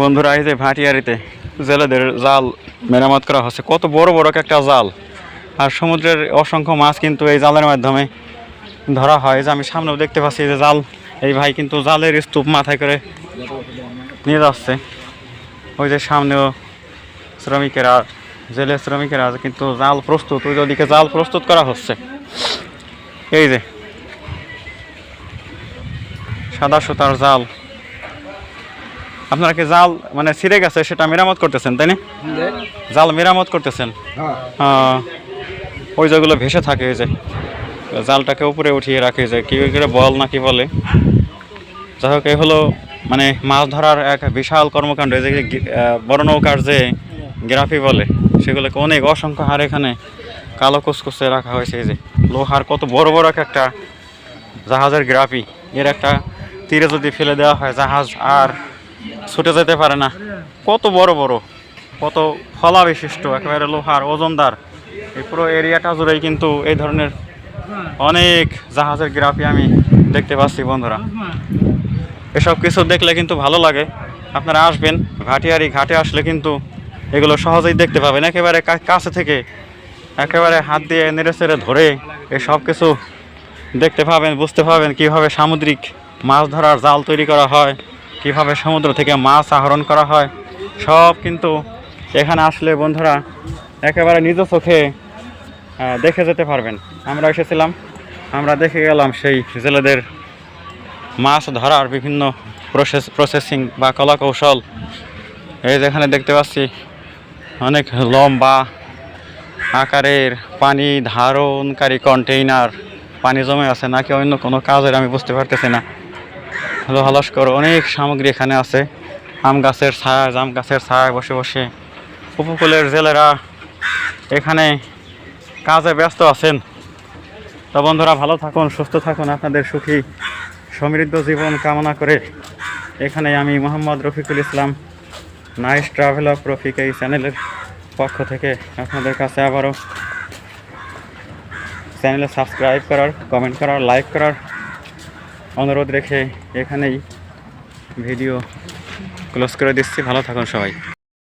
বন্ধুরা, এই যে ভাটিয়ারিতে জেলেদের জাল মেরামত করা হচ্ছে। কত বড় বড় একটা জাল। আর সমুদ্রের অসংখ্য মাছ কিন্তু এই জালের মাধ্যমে ধরা হয়। যে আমি সামনেও দেখতে পাচ্ছি যে জাল। এই ভাই কিন্তু জালের স্তূপ মাথায় করে নিয়ে যাচ্ছে। ওই যে সামনেও শ্রমিকেরা, জেলের শ্রমিকেরা কিন্তু জাল প্রস্তুত। ওই ওদিকে জাল প্রস্তুত করা হচ্ছে। এই যে সাদা সুতার জাল। আপনারা কি জাল মানে ছিঁড়ে গেছে সেটা মেরামত করতেছেন তাই না? জাল মেরামত করতেছেন? আহ, ওই যেগুলো ভেসে থাকে ওই যে জালটাকে উপরে উঠিয়ে রাখে যে কি করে বল না কি বলে। যাই হোক এই হলো মানে মাছ ধরার এক বিশাল কর্মকাণ্ড এই যে বড় নৌকার যে গ্রাফি বলে সেগুলোকে অনেক অসংখ্য হার এখানে কালো কুচকুচে রাখা হয়েছে এই যে লোহার কত বড় বড় এক একটা জাহাজের গ্রাফি। এর একটা তীরে যদি ফেলে দেওয়া হয় জাহাজ আর ছুটে যেতে পারে না। কত বড় বড়, কত ফলা বিশিষ্ট একেবারে লোহার, ওজনদার। এই পুরো এরিয়াটা জুড়েই কিন্তু এই ধরনের অনেক জাহাজের গ্রাফি আমি দেখতে পাচ্ছি, বন্ধুরা। এসব কিছু দেখলে কিন্তু ভালো লাগে। আপনারা আসবেন, ঘাটিয়ারি ঘাটে আসলে কিন্তু এগুলো সহজেই দেখতে পাবেন। একেবারে কাছে থেকে একেবারে হাত দিয়ে নেড়ে চেড়ে ধরে এই সব কিছু দেখতে পাবেন, বুঝতে পাবেন কীভাবে সামুদ্রিক মাছ ধরার জাল তৈরি করা হয়। কীভাবে সমুদ্র থেকে মাছ আহরণ করা হয়, সব কিন্তু এখানে আসলে বন্ধুরা একেবারে নিজ চোখে দেখে যেতে পারবেন। আমরা এসেছিলাম, আমরা দেখে গেলাম সেই জেলেদের মাছ ধরার বিভিন্ন প্রসেস প্রসেসিং বা কলা কৌশল এই যেখানে দেখতে পাচ্ছি, অনেক লম্বা আকারের পানি ধারণকারী কন্টেইনার পানি জমে আছে, নাকি অন্য কোনো কাজের আমি বুঝতে পারতেছি না। হলো হলস্কর অনেক সামগ্রী এখানে আছে। আম গাছের ছায়া, জাম গাছের ছায়ায় বসে বসে। উপকূলের জেলেরা এখানে কাজে ব্যস্ত আছেন। তো বন্ধুরা, ভালো থাকুন, সুস্থ থাকুন, আপনাদের সুখী, সমৃদ্ধ জীবন কামনা করে এখানে আমি Mohammad Rafiqul Islam, nice travel of Rafiq এই চ্যানেলের পক্ষ থেকে আপনাদের কাছে আবারও। চ্যানেলে সাবস্ক্রাইব করার, কমেন্ট করার, লাইক করার অনুরোধ রেখে এখানেই ভিডিও ক্লোজ করে দিচ্ছি। ভালো থাকুন সবাই।